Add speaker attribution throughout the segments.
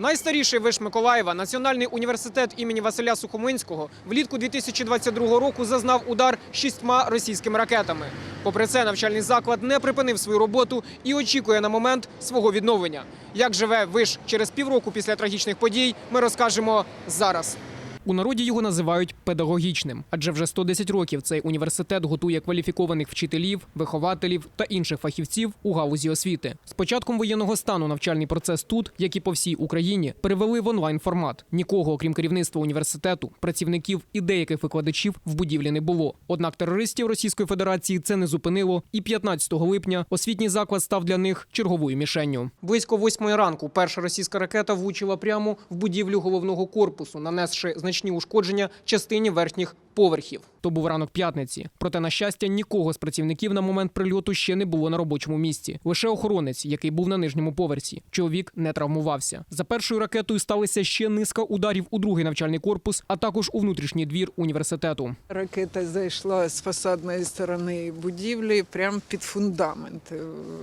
Speaker 1: Найстаріший виш Миколаєва, Національний університет імені Василя Сухоминського, влітку 2022 року зазнав удар шістьма російськими ракетами. Попри це, навчальний заклад не припинив свою роботу і очікує на момент свого відновлення. Як живе виш через півроку після трагічних подій, ми розкажемо зараз. У народі його називають педагогічним, адже вже 110 років цей університет готує кваліфікованих вчителів, вихователів та інших фахівців у галузі освіти. З початком воєнного стану навчальний процес тут, як і по всій Україні, перевели в онлайн формат. Нікого, окрім керівництва університету, працівників і деяких викладачів в будівлі не було. Однак терористів Російської Федерації це не зупинило, і 15 липня освітній заклад став для них черговою мішенню. Близько восьмої ранку перша російська ракета влучила прямо в будівлю головного корпусу, нанесши значні ушкодження частині верхніх поверхів. То був ранок п'ятниці. Проте, на щастя, нікого з працівників на момент прильоту ще не було на робочому місці. Лише охоронець, який був на нижньому поверсі. Чоловік не травмувався. За першою ракетою сталися ще низка ударів у другий навчальний корпус, а також у внутрішній двір університету.
Speaker 2: Ракета зайшла з фасадної сторони будівлі прямо під фундамент.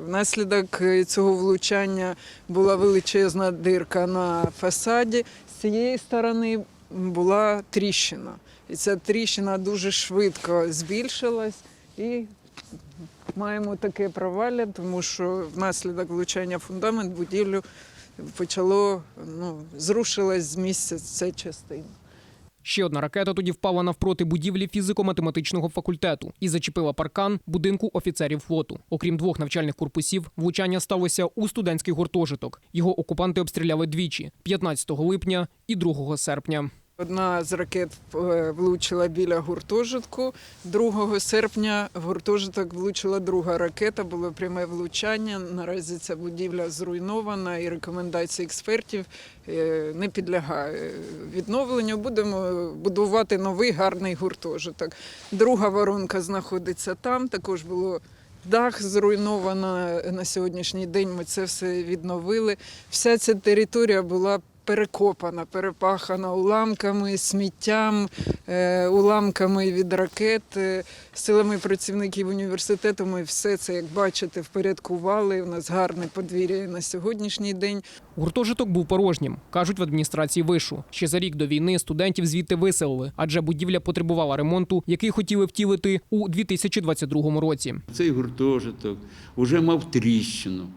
Speaker 2: Внаслідок цього влучання була величезна дирка на фасаді. З цієї сторони була тріщина. І ця тріщина дуже швидко збільшилась і маємо таке провалля, тому що внаслідок влучання фундамент будівлю почало ну, зрушилась з місця ця частина.
Speaker 1: Ще одна ракета тоді впала навпроти будівлі фізико-математичного факультету і зачепила паркан будинку офіцерів флоту. Окрім двох навчальних корпусів, влучання сталося у студентський гуртожиток. Його окупанти обстріляли двічі 15 липня і 2 серпня.
Speaker 2: Одна з ракет е, влучила біля гуртожитку. 2 серпня в гуртожиток влучила друга ракета, було пряме влучання. Наразі ця будівля зруйнована і рекомендації експертів е, не підлягає відновленню. Будемо будувати новий гарний гуртожиток. Друга воронка знаходиться там. Також було Дах зруйновано на сьогоднішній день. Ми це все відновили. Вся ця територія була перекопана, перепахана уламками, сміттям, е, уламками від ракет. Е, Силами працівників університету ми все це, як бачите, впорядкували. У нас гарне подвір'я на сьогоднішній день.
Speaker 1: Гуртожиток був порожнім, кажуть в адміністрації вишу. Ще за рік до війни студентів звідти виселили, адже будівля потребувала ремонту, який хотіли втілити у 2022 році.
Speaker 3: Цей гуртожиток вже мав тріщину.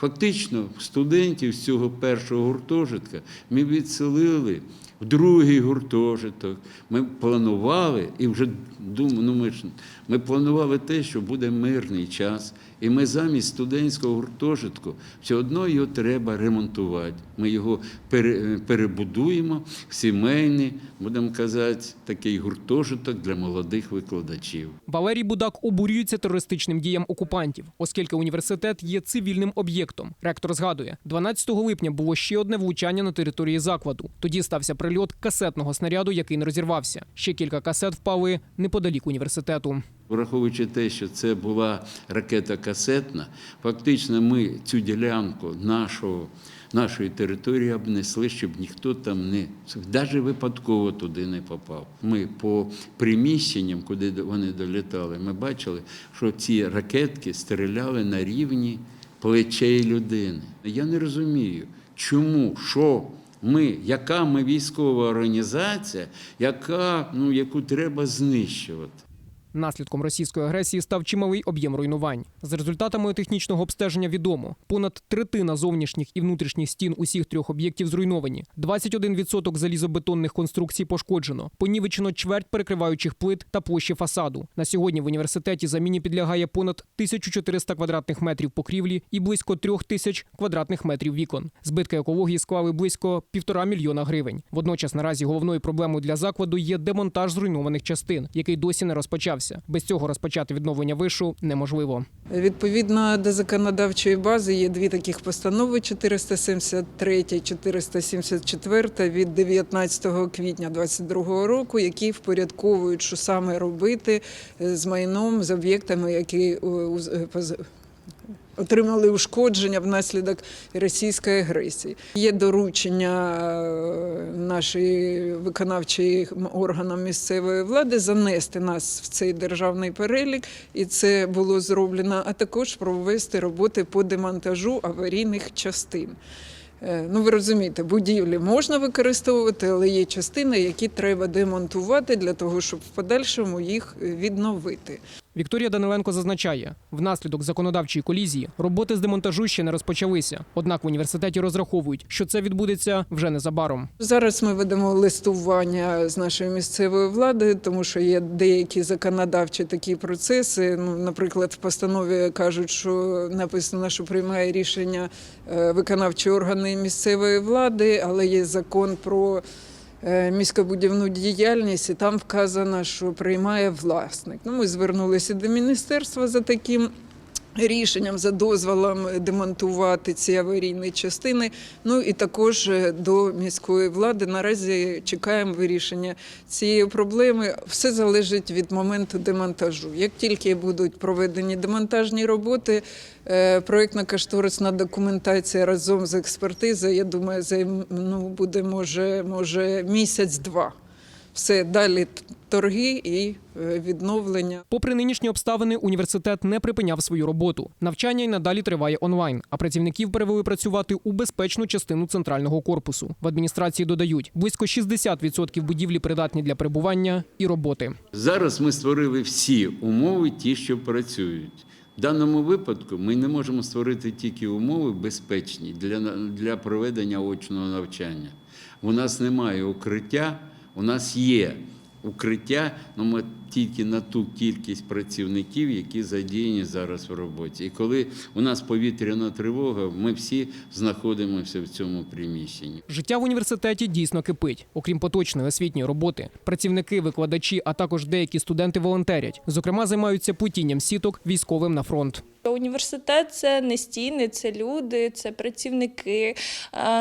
Speaker 3: Фактично, студентів з цього першого гуртожитка ми відселили в другий гуртожиток. Ми планували і вже думаю, ну ми ж ми планували те, що буде мирний час, і ми замість студентського гуртожитку все одно його треба ремонтувати. Ми його пере- перебудуємо в сімейний, будемо казати, такий гуртожиток для молодих викладачів.
Speaker 1: Валерій Будак обурюється терористичним діям окупантів, оскільки університет є цивільним об'єктом. Ректор згадує, 12 липня було ще одне влучання на території закладу. Тоді стався прильот касетного снаряду, який не розірвався. Ще кілька касет впали неподалік університету.
Speaker 3: Враховуючи те, що це була ракета касетна, фактично ми цю ділянку нашого, нашої території обнесли, щоб ніхто там не навіть випадково туди не попав. Ми по приміщенням, куди вони долітали, ми бачили, що ці ракетки стріляли на рівні плечей людини. Я не розумію, чому, що. Ми, яка ми військова організація, яка, ну, яку треба знищувати.
Speaker 1: Наслідком російської агресії став чималий об'єм руйнувань. За результатами технічного обстеження відомо, понад третина зовнішніх і внутрішніх стін усіх трьох об'єктів зруйновані. 21% залізобетонних конструкцій пошкоджено, понівечено чверть перекриваючих плит та площі фасаду. На сьогодні в університеті заміні підлягає понад 1400 квадратних метрів покрівлі і близько 3000 квадратних метрів вікон. Збитки екології склали близько півтора мільйона гривень. Водночас наразі головною проблемою для закладу є демонтаж зруйнованих частин, який досі не розпочався. Без цього розпочати відновлення вишу неможливо.
Speaker 2: Відповідно до законодавчої бази є дві таких постанови: 473 474 від 19 квітня 2022 року, які впорядковують, що саме робити з майном, з об'єктами, які е, е, Отримали ушкодження внаслідок російської агресії. Є доручення е, нашої виконавчої органам місцевої влади занести нас в цей державний перелік, і це було зроблено, а також провести роботи по демонтажу аварійних частин. Е, Ну, ви розумієте, будівлі можна використовувати, але є частини, які треба демонтувати для того, щоб в подальшому їх відновити.
Speaker 1: Вікторія Даниленко зазначає, внаслідок законодавчої колізії роботи з демонтажу ще не розпочалися. Однак в університеті розраховують, що це відбудеться вже незабаром.
Speaker 2: Зараз ми ведемо листування з нашою місцевою владою, тому що є деякі законодавчі такі процеси. Ну, наприклад, в постанові кажуть, що написано, що приймає рішення е, виконавчі органи місцевої влади, але є закон про міськобудівну діяльність, і там вказано, що приймає власник. Ну, ми звернулися до міністерства за таким. Рішенням за дозволом демонтувати ці аварійні частини. Ну і також е, до міської влади наразі чекаємо вирішення цієї проблеми. Все залежить від моменту демонтажу. Як тільки будуть проведені демонтажні роботи, е, проєктно-кошторисна документація разом з експертизою, я думаю, займ, ну, буде може, може місяць-два. Все далі торги і е, відновлення.
Speaker 1: Попри нинішні обставини, університет не припиняв свою роботу. Навчання й надалі триває онлайн, а працівників перевели працювати у безпечну частину центрального корпусу. В адміністрації додають близько 60% будівлі придатні для перебування і роботи.
Speaker 3: Зараз ми створили всі умови, ті, що працюють. В даному випадку ми не можемо створити тільки умови безпечні для, для проведення очного навчання. У нас немає укриття, у нас є укриття, але ми тільки на ту кількість працівників, які задіяні зараз в роботі. І коли у нас повітряна тривога, ми всі знаходимося в цьому приміщенні.
Speaker 1: Життя в університеті дійсно кипить. Окрім поточної освітньої роботи, працівники, викладачі, а також деякі студенти волонтерять. Зокрема, займаються путінням сіток військовим на фронт.
Speaker 4: Університет це не стіни, це люди, це працівники.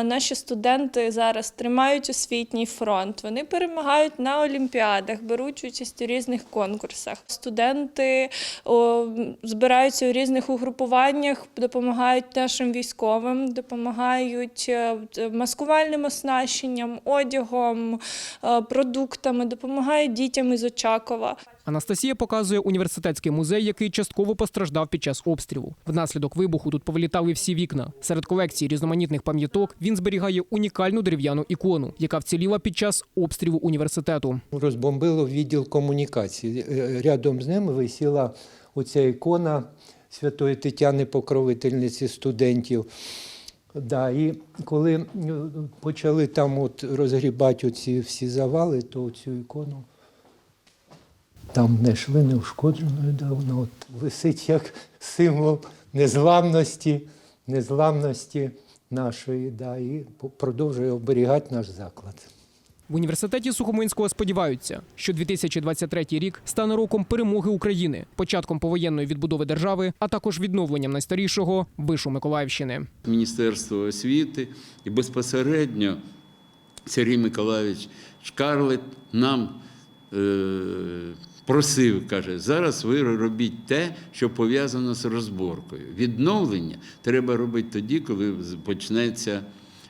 Speaker 4: Наші студенти зараз тримають освітній фронт. Вони перемагають на олімпіадах, беруть участь у різних конкурсах. Студенти о, збираються у різних угрупуваннях, допомагають нашим військовим, допомагають е, маскувальним оснащенням, одягом, е, продуктами, допомагають дітям із Очакова.
Speaker 1: Анастасія показує університетський музей, який частково постраждав під час обстрілу. Внаслідок вибуху тут повилітали всі вікна. Серед колекції різноманітних пам'яток він зберігає унікальну дерев'яну ікону, яка вціліла під час обстрілу університету.
Speaker 5: розбомбило відділ комунікації. Е, Рядом з ним висіла оця ікона Святої Тетяни, покровительниці студентів. Да, і коли е, почали там от розгрібати оці всі завали, то цю ікону там не йшли неушкодженою, да, вона от висить як символ незламності, незламності нашої, да, і продовжує оберігати наш заклад.
Speaker 1: В університеті Сухомлинського сподіваються, що 2023 рік стане роком перемоги України, початком повоєнної відбудови держави, а також відновленням найстарішого вишу Миколаївщини.
Speaker 3: Міністерство освіти і безпосередньо Сергій Миколаївич Шкарлет нам е, просив, каже, зараз ви робіть те, що пов'язано з розборкою. Відновлення треба робити тоді, коли почнеться,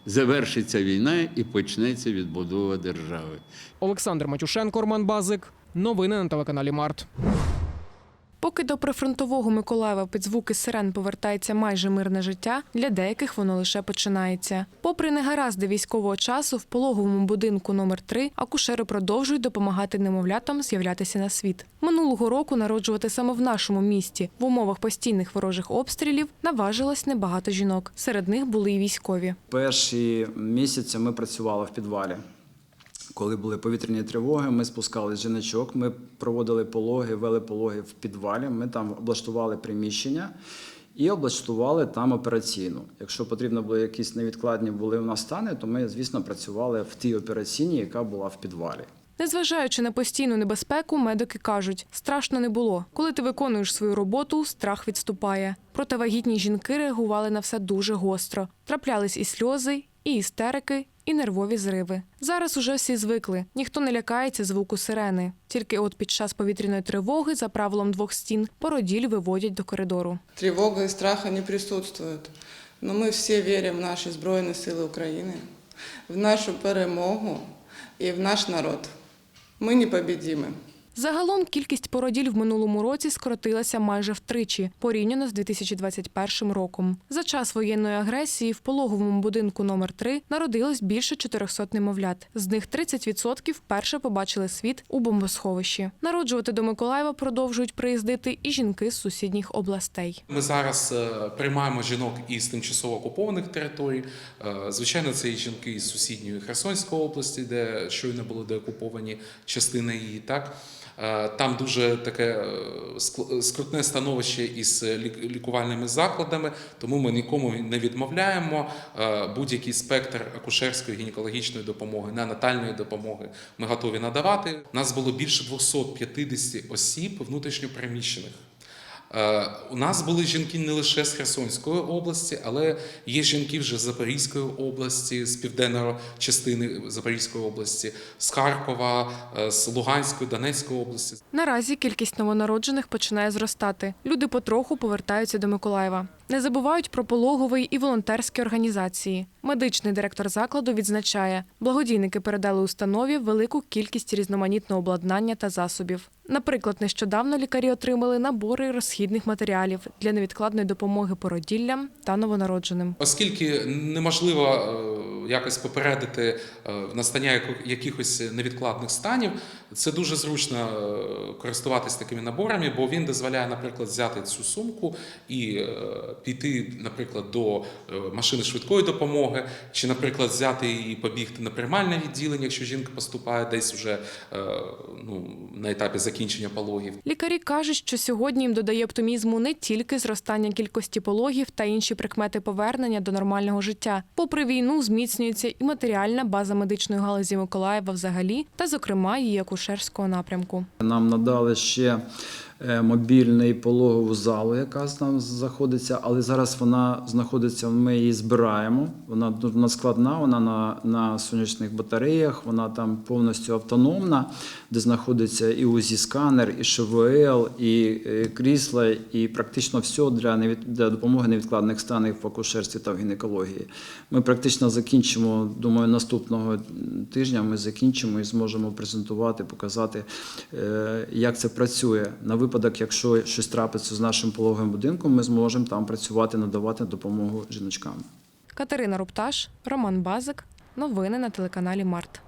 Speaker 3: завершиться війна і почнеться відбудова держави.
Speaker 1: Олександр Матюшенко, Роман Базик. Новини на телеканалі Март.
Speaker 6: Поки до прифронтового Миколаєва під звуки сирен повертається майже мирне життя, для деяких воно лише починається. Попри негаразди військового часу, в пологовому будинку номер 3 акушери продовжують допомагати немовлятам з'являтися на світ. Минулого року народжувати саме в нашому місті в умовах постійних ворожих обстрілів наважилось небагато жінок. Серед них були і військові.
Speaker 7: Перші місяці ми працювали в підвалі. Коли були повітряні тривоги, ми спускали жіночок, ми проводили пологи, вели пологи в підвалі. Ми там облаштували приміщення і облаштували там операційну. Якщо потрібно було якісь невідкладні були у нас стани, то ми, звісно, працювали в тій операційній, яка була в підвалі.
Speaker 6: Незважаючи на постійну небезпеку, медики кажуть, страшно не було. Коли ти виконуєш свою роботу, страх відступає. Проте вагітні жінки реагували на все дуже гостро. Траплялись і сльози, і істерики, і нервові зриви. Зараз уже всі звикли. Ніхто не лякається звуку сирени. Тільки от під час повітряної тривоги за правилом двох стін породіль виводять до коридору.
Speaker 8: Тривога і страха не присутствують. Но ми всі віримо в наші Збройні Сили України, в нашу перемогу і в наш народ. Ми непобедимы.
Speaker 6: Загалом кількість породіль в минулому році скоротилася майже втричі, порівняно з 2021 роком. За час воєнної агресії в пологовому будинку номер 3 народилось більше 400 немовлят. З них 30% вперше побачили світ у бомбосховищі. Народжувати до Миколаєва продовжують приїздити і жінки з сусідніх областей.
Speaker 9: Ми зараз е, приймаємо жінок із тимчасово окупованих територій. Е, Звичайно, це і жінки із сусідньої Херсонської області, де щойно були деокуповані частини її. Так там дуже таке е, скрутне становище із лікувальними закладами, тому ми нікому не відмовляємо. Е, Будь-який спектр акушерської гінекологічної допомоги, неонатальної допомоги ми готові надавати. У нас було більше 250 осіб внутрішньопереміщених. Е, У нас були жінки не лише з Херсонської області, але є жінки вже з Запорізької області, з південної частини Запорізької області, з Харкова, е, з Луганської, Донецької області.
Speaker 6: Наразі кількість новонароджених починає зростати. Люди потроху повертаються до Миколаєва. Не забувають про пологовий і волонтерські організації. Медичний директор закладу відзначає, благодійники передали установі велику кількість різноманітного обладнання та засобів. Наприклад, нещодавно лікарі отримали набори розхідних матеріалів для невідкладної допомоги породіллям та новонародженим.
Speaker 9: Оскільки неможливо е, якось попередити е, настання якихось невідкладних станів, це дуже зручно е, користуватись такими наборами, бо він дозволяє, наприклад, взяти цю сумку і піти, наприклад, до е, машини швидкої допомоги, чи, наприклад, взяти і побігти на приймальне відділення, якщо жінка поступає десь вже е, ну, на етапі закінчення пологів.
Speaker 6: Лікарі кажуть, що сьогодні їм додає оптимізму не тільки зростання кількості пологів та інші прикмети повернення до нормального життя. Попри війну, зміцнюється і матеріальна база медичної галузі Миколаєва взагалі, та, зокрема, її акушерського напрямку.
Speaker 7: Нам надали ще мобільний пологову залу, яка там знаходиться, але зараз вона знаходиться, ми її збираємо. Вона дуже складна, вона на, на сонячних батареях, вона там повністю автономна, де знаходиться і УЗІ-сканер, і ШВЛ, і е, крісла, і практично все для, для допомоги невідкладних станів в акушерстві та в гінекології. Ми практично закінчимо, думаю, наступного тижня ми закінчимо і зможемо презентувати, показати, е, як це працює. На випадок, якщо щось трапиться з нашим пологовим будинком, ми зможемо там працювати, надавати допомогу жіночкам.
Speaker 6: Катерина Рупташ, Роман Базик. Новини на телеканалі Март.